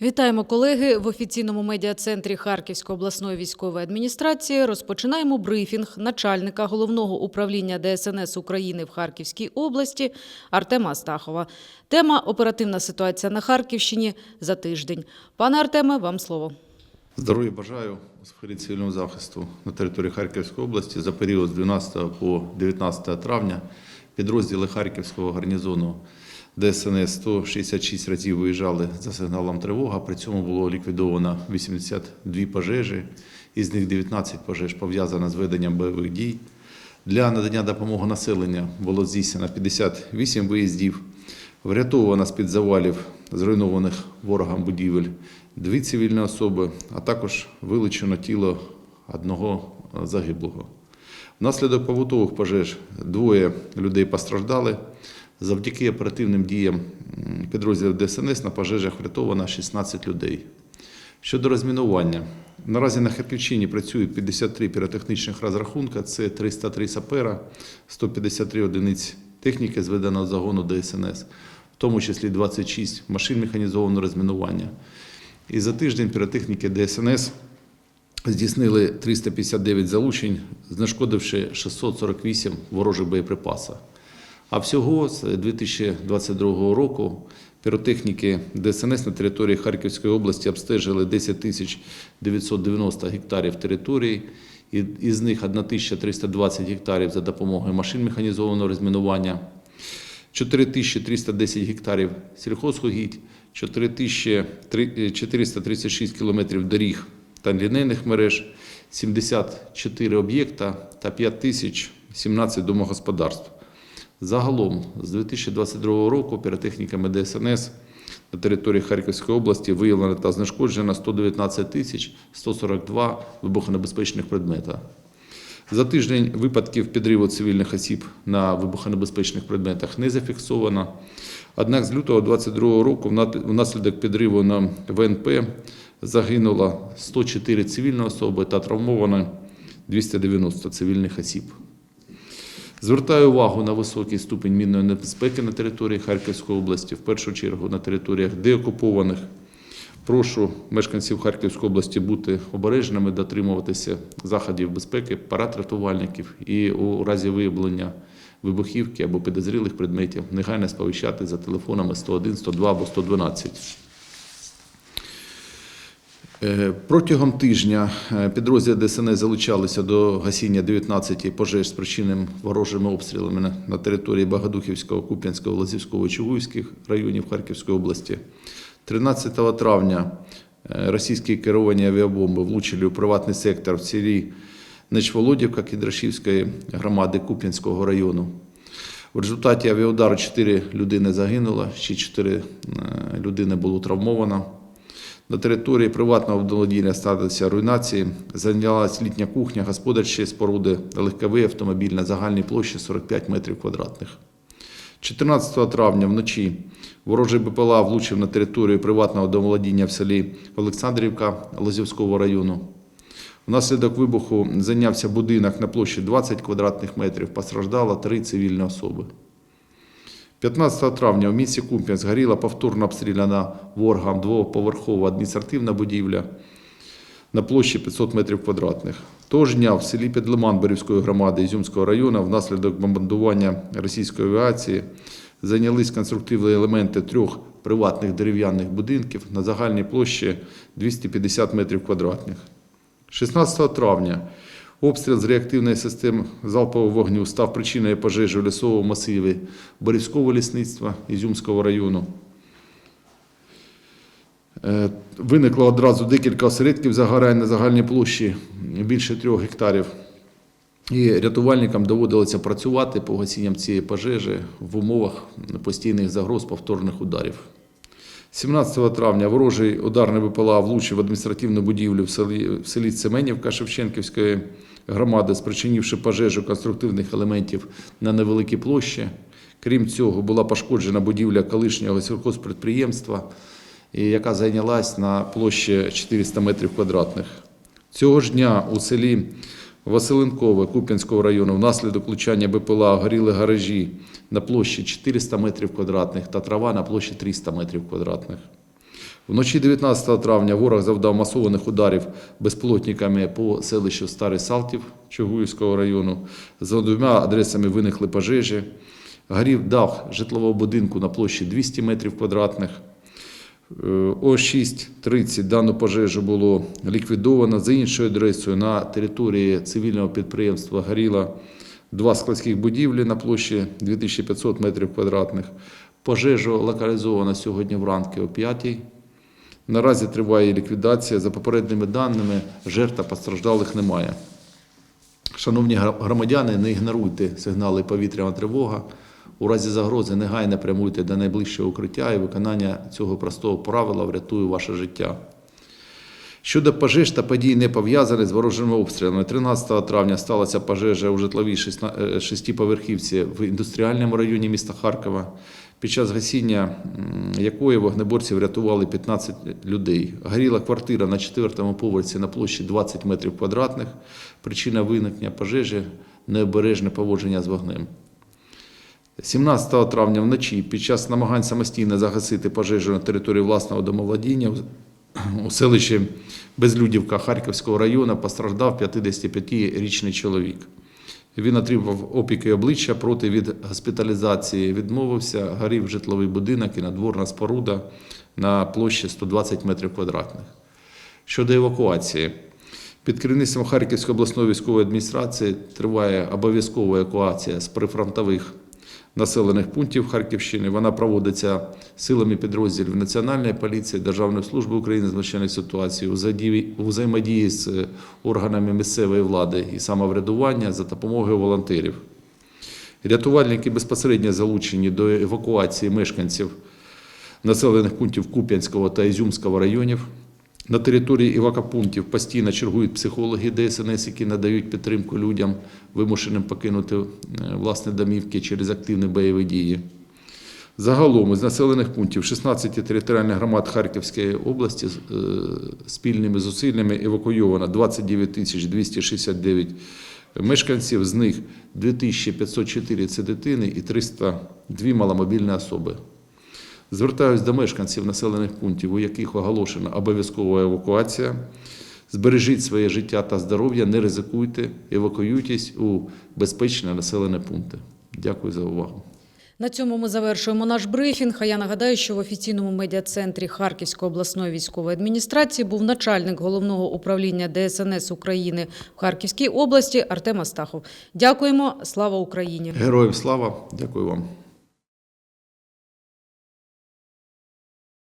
Вітаємо колеги в офіційному медіа-центрі Харківської обласної військової адміністрації. Розпочинаємо брифінг начальника головного управління ДСНС України в Харківській області Артема Астахова. Тема оперативна ситуація на Харківщині за тиждень. Пане Артеме, вам слово. Здоров'я бажаю у сфері цивільного захисту на території Харківської області за період з 12 по 19 травня підрозділи Харківського гарнізону ДСНС 166 разів виїжджали за сигналом тривога. При цьому було ліквідовано 82 пожежі, із них 19 пожеж пов'язано з веденням бойових дій. Для надання допомоги населення було здійснено 58 виїздів. Врятовано з-під завалів зруйнованих ворогам будівель дві цивільні особи, а також вилучено тіло одного загиблого. Внаслідок побутових пожеж двоє людей постраждали. Завдяки оперативним діям підрозділів ДСНС на пожежах врятовано 16 людей. Щодо розмінування, наразі на Харківщині працюють 53 піротехнічних розрахунка, це 303 сапера, 153 одиниць техніки зведеного загону ДСНС, в тому числі 26 машин механізованого розмінування. І за тиждень піротехніки ДСНС здійснили 359 залучень, знешкодивши 648 ворожих боєприпасів. А всього з 2022 року піротехніки ДСНС на території Харківської області обстежили 10 тисяч 990 гектарів території, із них 1320 гектарів за допомогою машин механізованого розмінування, 4310 гектарів сільхозугідь, 4436 кілометрів доріг та лінейних мереж, 74 об'єкта та 5017 домогосподарств. Загалом з 2022 року піротехніками ДСНС на території Харківської області виявлено та знешкоджено 119 тисяч 142 вибухонебезпечних предмета. За тиждень випадків підриву цивільних осіб на вибухонебезпечних предметах не зафіксовано. Однак з лютого 2022 року внаслідок підриву на ВНП загинуло 104 цивільні особи та травмовано 290 цивільних осіб. Звертаю увагу на високий ступінь мінної небезпеки на території Харківської області, в першу чергу на територіях деокупованих. Прошу мешканців Харківської області бути обережними, дотримуватися заходів безпеки, парад рятувальників і у разі виявлення вибухівки або підозрілих предметів негайно сповіщати за телефонами 101, 102 або 112. Е, Протягом тижня е, підрозділи ДСНС залучалися до гасіння 19 пожеж, спричиненим ворожими обстрілами на- території Багадухівського, Куп'янського, Лазівського, Чугуївських районів Харківської області. 13 травня е, російські керовані авіабомби влучили у приватний сектор в селі Нечволодівка Кідрашівської громади Куп'янського району. В результаті авіаудару 4 людини загинуло, ще 4 людини було травмовано. На території приватного володіння сталися руйнації. Зайнялась літня кухня, господарчі споруди, легковий автомобіль на загальній площі 45 метрів квадратних. 14 травня вночі ворожий БПЛА влучив на територію приватного домоволодіння в селі Олександрівка Лозівського району. Внаслідок вибуху зайнявся будинок на площі 20 квадратних метрів. Постраждало три цивільні особи. 15 травня в місті Кумп'янськ згоріла повторно обстріляна ворогом двоповерхова адміністративна будівля на площі 500 метрів квадратних. Того ж дня в селі Підлиман Борівської громади Ізюмського району внаслідок бомбардування російської авіації зайнялись конструктивні елементи трьох приватних дерев'яних будинків на загальній площі 250 метрів квадратних. 16 травня обстріл з реактивної системи залпового вогню став причиною пожежі в лісовому масиві Борівського лісництва Ізюмського району. Е, Виникло одразу декілька осередків загорань на загальній площі більше трьох гектарів. І рятувальникам доводилося працювати по гасінням цієї пожежі в умовах постійних загроз повторних ударів. 17 травня ворожий ударний БПЛА влучив адміністративну будівлю в селі, в селі Семенівка Шевченківської громади, спричинивши пожежу конструктивних елементів на невеликій площі. Крім цього, була пошкоджена будівля колишнього сільхозпідприємства, яка зайнялась на площі 400 метрів квадратних. Цього ж дня у селі Василенкове Куп'янського району внаслідок влучання БПЛА горіли гаражі на площі 400 метрів квадратних та трава на площі 300 метрів квадратних. Вночі 19 травня ворог завдав масованих ударів безпілотниками по селищу Старий Салтів Чугуївського району. За двома адресами виникли пожежі. Горів дах житлового будинку на площі 200 метрів квадратних. О 6.30 дану пожежу було ліквідовано. За іншою адресою на території цивільного підприємства горіло два складських будівлі на площі 2500 метрів квадратних. Пожежу локалізовано сьогодні вранці о 5 Наразі триває ліквідація. За попередніми даними, жертв постраждалих немає. Шановні громадяни, не ігноруйте сигнали повітряна тривога. У разі загрози негайно прямуйте до найближчого укриття і виконання цього простого правила врятує ваше життя. Щодо пожеж та подій, не пов'язаних з ворожими обстрілами, 13 травня сталася пожежа у житловій е, шестиповерхівці в індустріальному районі міста Харкова, під час гасіння якої вогнеборці врятували 15 людей. Горіла квартира на четвертому поверсі на площі 20 метрів квадратних. Причина виникнення пожежі необережне поводження з вогнем. 17 травня вночі під час намагань самостійно загасити пожежу на території власного домовладіння у селищі Безлюдівка Харківського району постраждав 55-річний чоловік. Він отримав опіки обличчя проти від госпіталізації, відмовився, горів житловий будинок і надворна споруда на площі 120 метрів квадратних. Щодо евакуації, під керівництвом Харківської обласної військової адміністрації триває обов'язкова евакуація з прифронтових населених пунктів Харківщини. Вона проводиться силами підрозділів Національної поліції, Державної служби України з надзвичайних ситуацій у взаємодії- з е, органами місцевої влади і самоврядування за допомогою волонтерів. Рятувальники безпосередньо залучені до евакуації мешканців населених пунктів Куп'янського та Ізюмського районів. На території евакопунктів постійно чергують психологи ДСНС, які надають підтримку людям, вимушеним покинути е, власні домівки через активні бойові дії. Загалом із населених пунктів 16 територіальних громад Харківської області е, спільними зусиллями евакуйовано 29 тисяч 269 мешканців, з них 2504 – це дитини і 302 маломобільні особи. Звертаюсь до мешканців населених пунктів, у яких оголошена обов'язкова евакуація. Збережіть своє життя та здоров'я, не ризикуйте, евакуюйтесь у безпечні населені пункти. Дякую за увагу. На цьому ми завершуємо наш брифінг. А я нагадаю, що в офіційному медіа-центрі Харківської обласної військової адміністрації був начальник головного управління ДСНС України в Харківській області Артем Астахов. Дякуємо. Слава Україні! Героям слава, дякую вам.